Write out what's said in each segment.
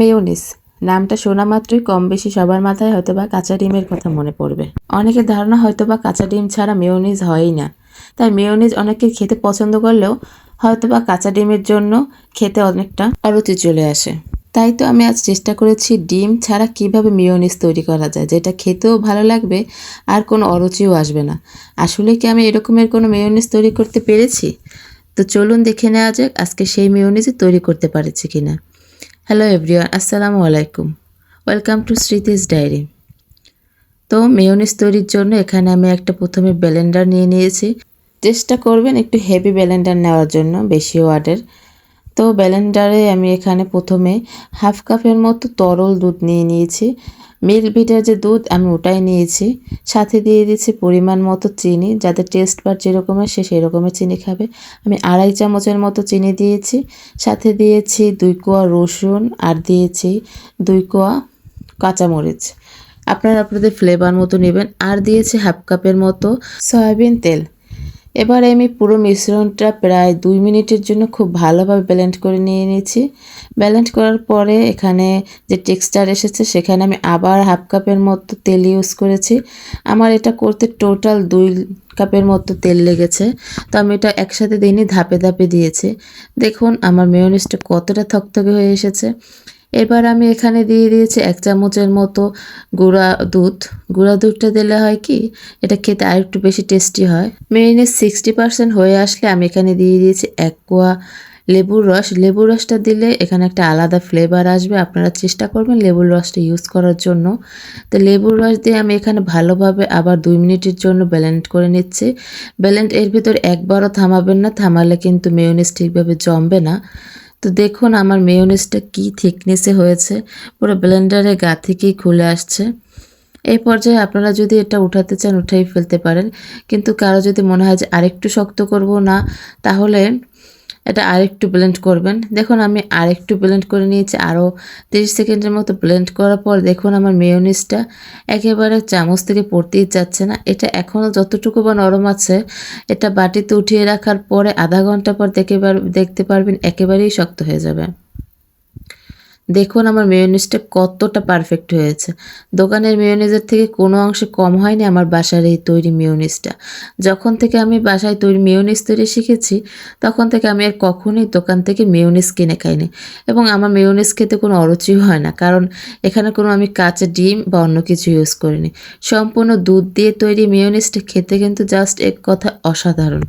Mayonnaise নামটা শোনা মাত্রই কম বেশি সবার মাথায় হয়তো বা কাঁচা ডিমের কথা মনে পড়বে। অনেকের ধারণা হয়তো বা কাঁচা ডিম ছাড়া মেয়োনিজ হয়ই না। তাই মেয়োনিজ অনেকে খেতে পছন্দ করলেও হয়তো বা কাঁচা ডিমের জন্য খেতে অনেকটা অরুচি চলে আসে। তাই তো আমি আজ চেষ্টা করেছি ডিম ছাড়া কীভাবে মেয়োনিজ তৈরি করা যায়, যেটা খেতেও ভালো লাগবে আর কোনো অরুচিও আসবে না। আসলে কি আমি এরকমের কোনো মেয়োনিজ তৈরি করতে পেরেছি? তো চলুন দেখে নেওয়া যাক আজকে সেই মেয়োনিজই তৈরি করতে পারেছি কিনা। হ্যালো এভরিওয়ান আসসালামু আলাইকুম ওয়েলকাম টু স্মৃতিস ডায়েরি তো মেয়নিস তৈরির জন্য এখানে আমি একটা প্রথমে ব্যালেন্ডার নিয়ে নিয়েছি। চেষ্টা করবেন একটু হেভি ব্যালেন্ডার নেওয়ার জন্য, বেশি ওয়ার্ডের তো ব্লেন্ডারে আমি এখানে প্রথমে হাফ কাপের মতো তরল দুধ নিয়ে নিয়েছি। মিল্ক ভিটার যে দুধ, আমি ওটাই নিয়েছি। সাথে দিয়ে দিয়েছি পরিমাণ মতো চিনি, যাতে টেস্ট বার যেরকমের সে সেই রকমের চিনি খাবে। আমি আড়াই চামচের মতো চিনি দিয়েছি। সাথে দিয়েছি দুই কোয়া রসুন আর দিয়েছি দুই কোয়া কাঁচামরিচ। আপনারা আপনাদের ফ্লেভার মতো নেবেন। আর দিয়েছি হাফ কাপের মতো সয়াবিন তেল। এবার আমি পুরো মিশ্রণটা প্রায় দুই মিনিটের জন্য খুব ভালোভাবে ব্লেন্ড করে নিয়ে নিয়েছি। ব্লেন্ড করার পরে এখানে যে টেক্সচার এসেছে, সেখানে আমি আবার হাফ কাপের মতো তেল ইউজ করেছি। আমার এটা করতে টোটাল দুই কাপের মতো তেল লেগেছে। তো আমি এটা একসাথে দিইনি, ধাপে ধাপে দিয়েছি। দেখুন, আমার মেয়নিজটা কতটা থকথকে হয়ে এসেছে। এবার আমি এখানে দিয়ে দিয়েছি এক চামচের মতো গুঁড়া দুধ। গুঁড়া দুধটা দিলে হয় কি, এটা খেতে আর একটু বেশি টেস্টি হয়। মেরিনেজ সিক্সটি পার্সেন্ট হয়ে আসলে আমি এখানে দিয়ে দিয়েছি এক কোয়া লেবুর রস। লেবুর রসটা দিলে এখানে একটা আলাদা ফ্লেভার আসবে। আপনারা চেষ্টা করবেন লেবুর রসটা ইউজ করার জন্য। তো লেবুর রস দিয়ে আমি এখানে ভালোভাবে আবার দুই মিনিটের জন্য ব্যালেন্ড করে নিচ্ছি। ব্যালেন্ড এর ভিতর একবারও থামাবেন না, থামালে কিন্তু মেয়নিজ ঠিকভাবে জমবে না। তো দেখুন আমার মেয়োনিজটা কি থিকনেসে হয়েছে। পুরো ব্লেন্ডারে গা থেকেই খুলে আসছে। এই পর্যায়ে আপনারা যদি এটা উঠাতে চান, উঠাই ফেলতে পারেন। কিন্তু কারও যদি মনে হয় যে আরেকটু শক্ত করব না, তাহলে এটা আরেকটু ব্লেন্ড করবেন। দেখুন, আমি আরেকটু ব্লেন্ড করে নিয়েছি। আরও তিরিশ সেকেন্ডের মতো ব্লেন্ড করার পর দেখুন আমার মেয়নিসটা একেবারে চামচ থেকে পড়তেই যাচ্ছে না। এটা এখনও যতটুকু বা নরম আছে, এটা বাটিতে উঠিয়ে রাখার পরে আধা ঘণ্টা পর দেখে দেখতে পারবেন, একেবারেই শক্ত হয়ে যাবে। দেখুন আমার মেয়োনিজটা কতটা পারফেক্ট হয়েছে। দোকানের মেয়োনিজের থেকে কোনো অংশে কম হয়নি আমার বাসার এই তৈরি মেয়োনিজটা যখন থেকে আমি বাসায় তৈরি মেয়োনিজ তৈরি শিখেছি, তখন থেকে আমি আর কখনোই দোকান থেকে মেয়োনিজ কিনে খাইনি। এবং আমার মেয়োনিজ খেতে কোনো অরুচিও হয় না, কারণ এখানে কোনো আমি কাঁচা ডিম বা অন্য কিছু ইউজ করিনি। সম্পূর্ণ দুধ দিয়ে তৈরি মেয়োনিজটা খেতে কিন্তু জাস্ট এক কথা অসাধারণ।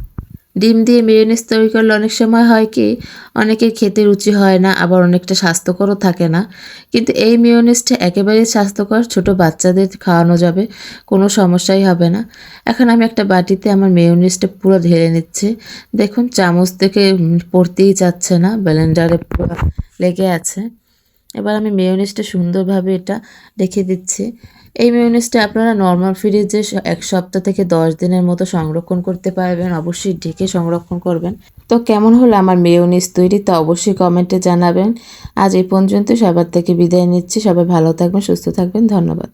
ডিম দিয়ে মেয়োনিজ তৈরি করলে অনেক সময় হয় কি, অনেকের খেতে রুচি হয় না, আবার অনেকটা স্বাস্থ্যকরও থাকে না। কিন্তু এই মেয়োনিজটা একেবারেই স্বাস্থ্যকর ছোট বাচ্চাদের খাওয়ানো যাবে, কোনো সমস্যাই হবে না। এখন আমি একটা বাটিতে আমার মেয়োনিজটা পুরো ঢেলে নিচ্ছি। দেখুন, চামচ থেকে পড়তেই যাচ্ছে না, ব্লেন্ডারে পুরো লেগে আছে। এবার আমি মেয়োনিজটা সুন্দরভাবে এটা রেখে দিচ্ছি। এই মেয়োনিজটা আপনারা নর্মাল ফ্রিজে এক সপ্তাহ থেকে দশ দিনের মতো সংরক্ষণ করতে পারবেন। অবশ্যই ঢেকে সংরক্ষণ করবেন। তো কেমন হলো আমার মেয়োনিজ তৈরি? তা অবশ্যই কমেন্টে জানাবেন। আজ এই পর্যন্ত সবার থেকে বিদায় নিচ্ছি। সবাই ভালো থাকবেন, সুস্থ থাকবেন। ধন্যবাদ।